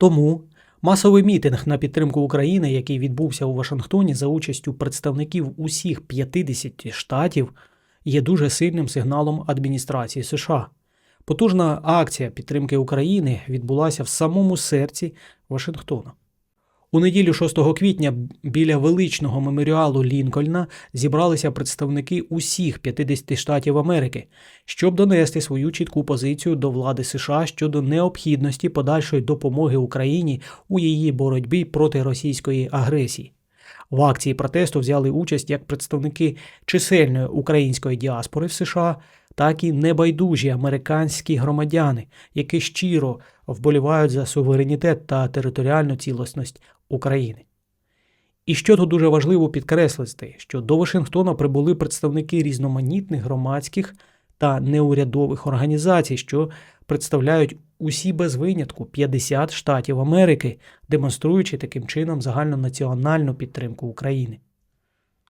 Тому масовий мітинг на підтримку України, який відбувся у Вашингтоні за участю представників усіх 50 штатів, є дуже сильним сигналом адміністрації США. Потужна акція підтримки України відбулася в самому серці Вашингтона. У неділю 6 квітня біля величного меморіалу Лінкольна зібралися представники усіх 50 штатів Америки, щоб донести свою чітку позицію до влади США щодо необхідності подальшої допомоги Україні у її боротьбі проти російської агресії. В акції протесту взяли участь як представники чисельної української діаспори в США, так і небайдужі американські громадяни, які щиро вболівають за суверенітет та територіальну цілісність України. І що тут дуже важливо підкреслити, що до Вашингтона прибули представники різноманітних громадських та неурядових організацій, що представляють усі без винятку 50 штатів Америки, демонструючи таким чином загальнонаціональну підтримку України.